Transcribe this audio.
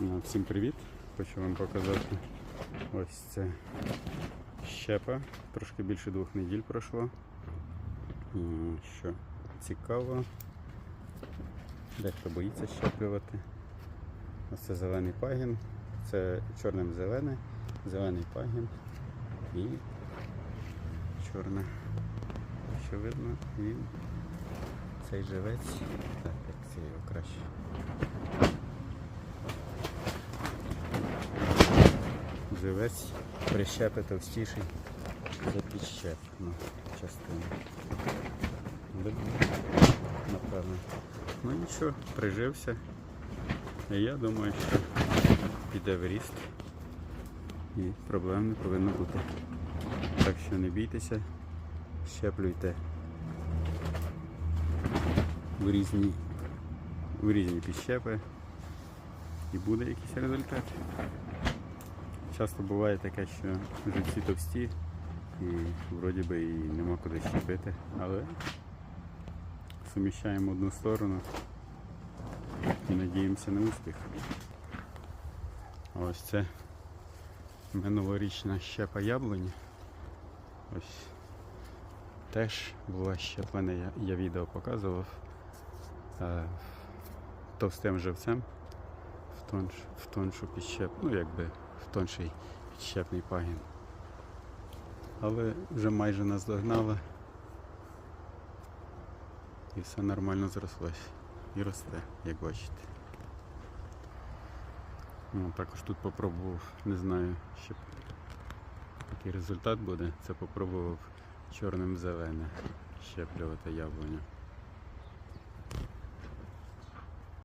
Ну, Всім привіт! Хочу вам показати ось це щепа. Трошки більше двох неділь пройшло. Що цікаво. Дехто боїться щеплювати. Ось це зелений пагін. Це чорним зелене, зелений пагін і чорне. Що видно, він цей живець. Так, як це його краще. Живець прищепи товстіший за підщепну частину. Напевно. Ну нічого, прижився. І я думаю, що піде в ріст. І проблем не повинно бути. Так що не бійтеся, щеплюйте в різні, в різні підщепи і буде якийсь результат. Часто буває таке, що живці товсті і вроді би і нема куди щепити, але суміщаємо одну сторону і надіємося на успіх. Ось це минулорічна щепа яблуні. Ось теж була щеплена, я, я відео показував е, товстим живцем в, тонш, в тоншу підщеп, ну якби в тонший підщепний пагін. Але вже майже наздогнала і все нормально зрослось. І росте, як бачите. Ну, також тут попробував, не знаю, ще який результат буде. Це попробував чорним зелене щеплювати яблуню.